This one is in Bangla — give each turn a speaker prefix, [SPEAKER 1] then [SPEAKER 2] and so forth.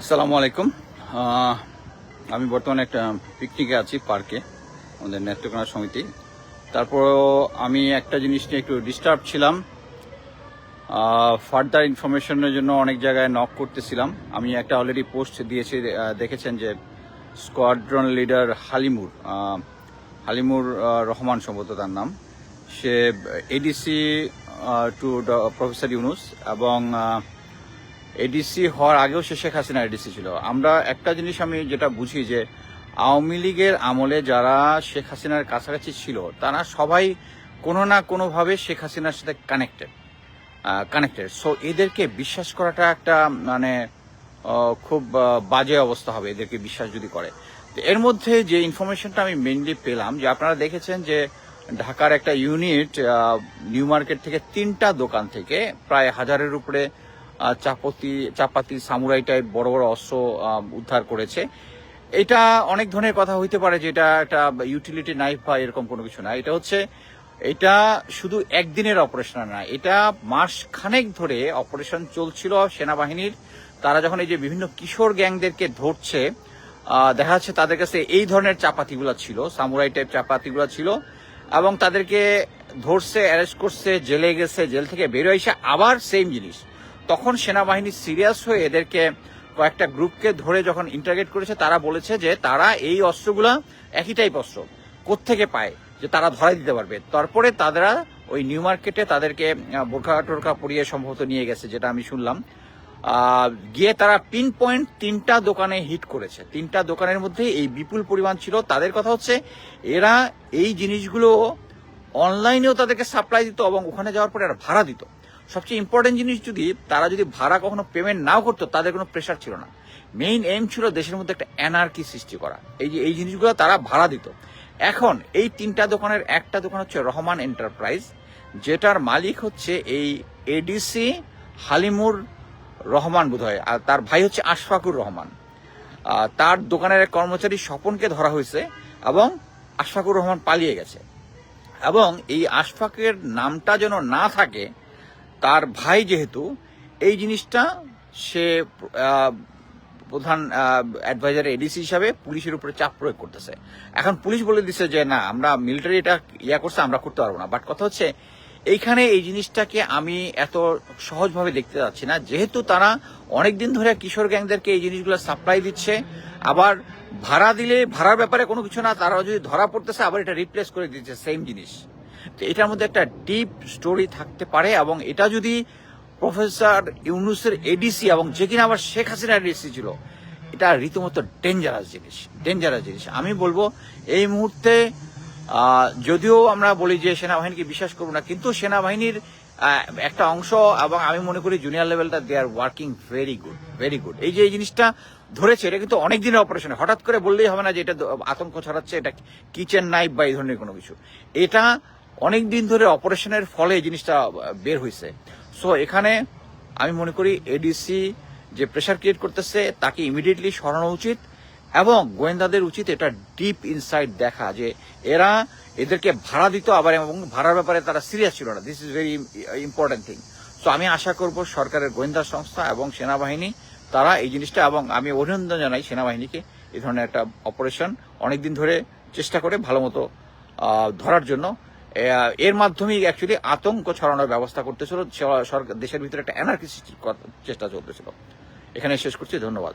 [SPEAKER 1] আসসালামু আলাইকুম। আমি বর্তমানে একটা পিকনিকে আছি পার্কে আমাদের নেত্রকোনা সমিতি। তারপরও আমি একটা জিনিস নিয়ে একটু ডিস্টার্ব ছিলাম। ফার্দার ইনফরমেশনের জন্য অনেক জায়গায় নক করতেছিলাম। আমি একটা অলরেডি পোস্ট দিয়েছি দেখেছেন যে স্কোয়াড্রন লিডার হালিমুর হালিমুর রহমান সম্ভবত তার নাম। সে এডিসি টু প্রফেসর ইউনুস এবং এডিসি হওয়ার আগেও সে শেখ হাসিনা এডিসি ছিল। আমরা একটা জিনিস আমি যেটা বুঝি যে, আওয়ামী লীগের আমলে যারা শেখ হাসিনার কাছাকাছি ছিল, তারা সবাই কোনো না কোনোভাবে শেখ হাসিনার সাথে কানেক্টেড কানেক্টেড সো এদেরকে বিশ্বাস করাটা একটা মানে খুব বাজে অবস্থা হবে এদেরকে বিশ্বাস যদি করে। এর মধ্যে যে ইনফরমেশনটা আমি মেনলি পেলাম, যে আপনারা দেখেছেন যে ঢাকার একটা ইউনিট নিউ মার্কেট থেকে তিনটা দোকান থেকে প্রায় হাজারের উপরে চাপতি, চাপাতি সামুরাই টাইপ বড় বড় অস্ত্র উদ্ধার করেছে। এটা অনেক ধরনের কথা হইতে পারে যে এটা একটা ইউটিলিটি নাইফ বা এরকম কোনো কিছু না। এটা হচ্ছে, এটা শুধু একদিনের অপারেশন না, এটা মাস খানেক ধরে অপারেশন চলছিল সেনাবাহিনীর। তারা যখন এই যে বিভিন্ন কিশোর গ্যাংদেরকে ধরছে দেখা যাচ্ছে তাদের কাছে এই ধরনের চাপাতিগুলো ছিল, সামুরাই টাইপ চাপাতিগুলো ছিল এবং তাদেরকে ধরছে অ্যারেস্ট করছে, জেলে গেছে, জেল থেকে বেরোয় এসে আবার সেম জিনিস। তখন সেনাবাহিনী সিরিয়াস হয়ে এদেরকে কয়েকটা গ্রুপকে ধরে যখন ইন্টারগেট করেছে, তারা বলেছে যে তারা এই অস্ত্রগুলা একই টাইপ অস্ত্র। কোত্থেকে পায়? যে তারা ধরাই দিতে পারবে। তারপরে তারা ওই নিউ মার্কেটে তাদেরকে বোরখা টোরখা পরিয়ে সম্ভবত নিয়ে গেছে, যেটা আমি শুনলাম। গিয়ে তারা পিন পয়েন্ট তিনটা দোকানে হিট করেছে। তিনটা দোকানের মধ্যে এই বিপুল পরিমাণ ছিল। তাদের কথা হচ্ছে, এরা এই জিনিসগুলো অনলাইনেও তাদেরকে সাপ্লাই দিত এবং ওখানে যাওয়ার পরে এরা ভাড়া দিত। সবচেয়ে ইম্পর্টেন্ট জিনিস যদি তারা যদি ভাড়া কখনো পেমেন্ট নাও করতো, তাদের কোনো প্রেশার ছিল না। মেইন এম ছিল দেশের মধ্যে একটা এনার্কি সৃষ্টি করা। এই যে, এই জিনিসগুলো তারা ভাড়া দিত। এখন এই তিনটা দোকানের একটা দোকান হচ্ছে রহমান এন্টারপ্রাইজ যেটার মালিক হচ্ছে এই এডিসি হালিমুর রহমান বোধহয়, আর তার ভাই হচ্ছে আশফাকুর রহমান। তার দোকানের এক কর্মচারী স্বপনকে ধরা হয়েছে এবং আশফাকুর রহমান পালিয়ে গেছে। এবং এই আশফাকের নামটা যেন না থাকে তার ভাই যেহেতু, এই জিনিসটা সে প্রধান অ্যাডভাইজার এডিসি হিসাবে পুলিশের উপরে চাপ প্রয়োগ করতেছে। এখন পুলিশ বলে দিচ্ছে যে, না, আমরা মিলিটারি এটা ইয়া করছে, আমরা করতে পারব না। বাট কথা হচ্ছে, এইখানে এই জিনিসটাকে আমি এত সহজভাবে দেখতে যাচ্ছি না। যেহেতু তারা অনেকদিন ধরে কিশোর গ্যাংদেরকে এই জিনিসগুলো সাপ্লাই দিচ্ছে, আবার ভাড়া দিলে, ভাড়ার ব্যাপারে কোনো কিছু না তারা যদি ধরা পড়তেছে, আবার এটা রিপ্লেস করে দিচ্ছে সেম জিনিস। তো এটার মধ্যে একটা ডিপ স্টোরি থাকতে পারে এবং এটা যদি প্রফেসর ইউনুসের এডিসি এবং যে কিনা আবার শেখ হাসিনার এডিসি ছিল, এটা রীতিমতো ডেঞ্জারাস জিনিস ডেঞ্জারাস জিনিস। আমি বলব, এই মুহূর্তে যদিও আমরা বলি যে সেনাবাহিনীকে বিশ্বাস করব না, কিন্তু সেনাবাহিনীর একটা অংশ এবং আমি মনে করি জুনিয়র লেভেলটা they are working very good very good এই যে এই জিনিসটা ধরেছে, এটা কিন্তু অনেক দিনের অপারেশন হঠাৎ করে বললেই হবে না যে এটা আতঙ্ক ছড়াচ্ছে, এটা কিচেন নাইফ বা এই ধরনের কোনো কিছু। এটা অনেক দিন ধরে অপারেশনের ফলে এই জিনিসটা বের হয়েছে সো এখানে আমি মনে করি এডিসি যে প্রেশার ক্রিয়েট করতেছে, তাকে ইমিডিয়েটলি সরানো উচিত এবং গোয়েন্দাদের উচিত এটা ডিপ ইনসাইড দেখা যে এরা এদেরকে ভাড়া দিত আবার এবং ভাড়ার ব্যাপারে তারা সিরিয়াস ছিল না। This is very important thing তো আমি আশা করব সরকারের গোয়েন্দা সংস্থা এবং সেনাবাহিনী, তারা এই জিনিসটা এবং আমি অভিনন্দন জানাই সেনাবাহিনীকে এই ধরনের একটা অপারেশন অনেকদিন ধরে চেষ্টা করে ভালো মতো ধরার জন্য। এর মাধ্যমেই অ্যাকচুয়ালি আতঙ্ক ছড়ানোর ব্যবস্থা করতেছিল দেশের ভিতরে একটা এনার্কি চেষ্টা চলতেছিল। এখানে শেষ করছি, ধন্যবাদ।